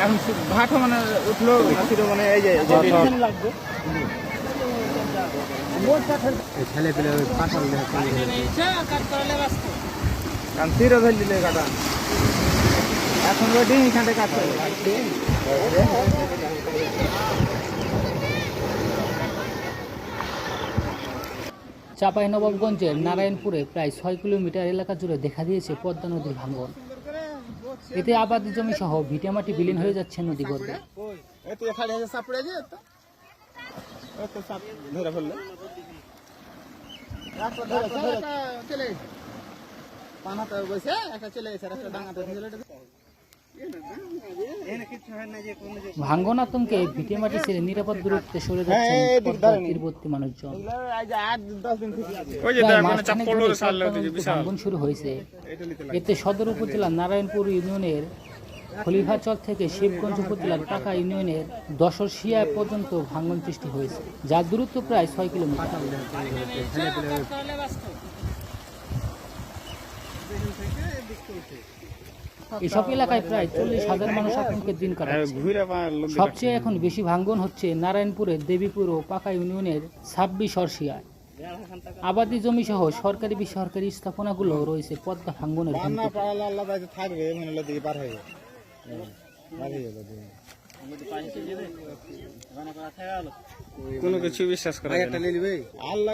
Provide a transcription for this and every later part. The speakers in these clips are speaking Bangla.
এখন ঘাটও মানে উঠল মানে এই যে যে ছেলে পেলে পাঠাল কারণ তীরও ধরে দিলে কাটা এখন ওই এখানটা কাটতে হবে চাঁপাইনবাবগঞ্জের নারায়ণপুরে প্রায় ছয় কিলোমিটার এলাকা জুড়ে দেখা দিয়েছে পদ্মা নদীর ভাঙন। এতে আবাদি জমি সহ ভিটামাটি বিলীন হয়ে যাচ্ছে নদী গর্বে গেছে। পানাতে বসে একটা চলে গেছে একটা চলে গেছে। ভাঙ্গন আতঙ্কে ভিটেমাটি ছেড়ে নিরাপদ দূরত্বে সরে হ্যাঁ, যাচ্ছেন। তীরবর্তী মানুষজন। ভাঙ্গন শুরু হয়েছে। এতে সদর উপজেলার নারায়ণপুর ইউনিয়নের খলিফাচর থেকে শিবগঞ্জ উপজেলার টাকা ইউনিয়নের দশরশিয়া পর্যন্ত ভাঙ্গন সৃষ্টি হয়েছে যার দূরত্ব প্রায় ছয় কিলোমিটার। এসব এলাকায় প্রায় চল্লিশ হাজার মানুষ আতঙ্কের দিন কাটাচ্ছে। লোক সবচেয়ে এখন বেশি ভাঙ্গন হচ্ছে নারায়ণপুরের দেবীপুর ও পাকা ইউনিয়নের ছাব্বিশ অর্শিয়ায়। আবাদি জমি সহ সরকারি বেসরকারি স্থাপনাগুলো রয়েছে পদ্মা ভাঙ্গনের কোনো কিছু বিশ্বাস করা একটা নিয়ে আল্লাহ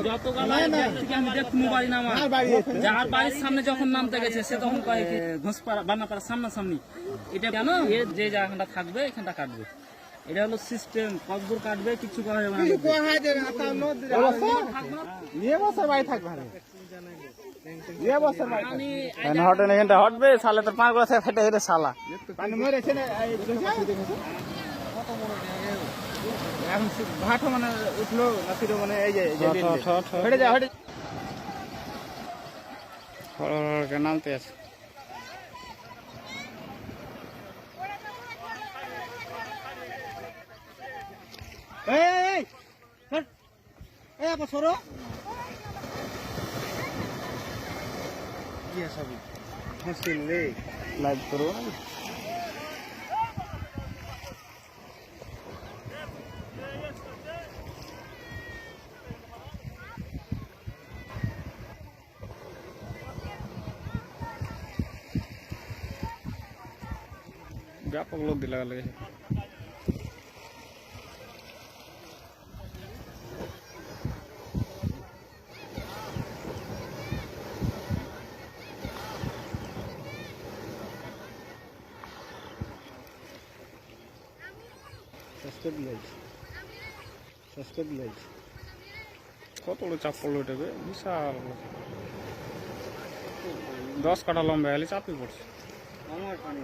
আমি দেখতে মোবাইল না আমার আর বাড়ি আছে। যার বাড়ির সামনে যখন নামতে গেছে সে তখন ঘোষপাড়া বান্নাপাড়া সামনাসামনি। এটা কেন যে জায়গাটা থাকবে এখানটা কাটবে। এটা হলো সিস্টেম কতদূর কাটবে কিছু করা যাবে না। নিয়ে বছর বাড়ি থাকবে নিয়ে বছর বাড়ি আমি হটে না এখানটা হটবে সালে তো পাঁচ বছর ফেটে হেরে সালা পানি মরেছে না? এখন ঘাটও মানে উঠল নাসিরও মানে এই যে হট, যা হেঁটে নামতে আছে। এই এই, এই হট। এই আপা সরো। কি সব লাইভ করব না ব্যাপক লোক দিলা লাগে। সস্তা সস্তা কত বড় চাপ পড়ল এটাকে? বিশাল। দশ কাঠা লম্বা হলে চাপই পড়ছে। আমার পানি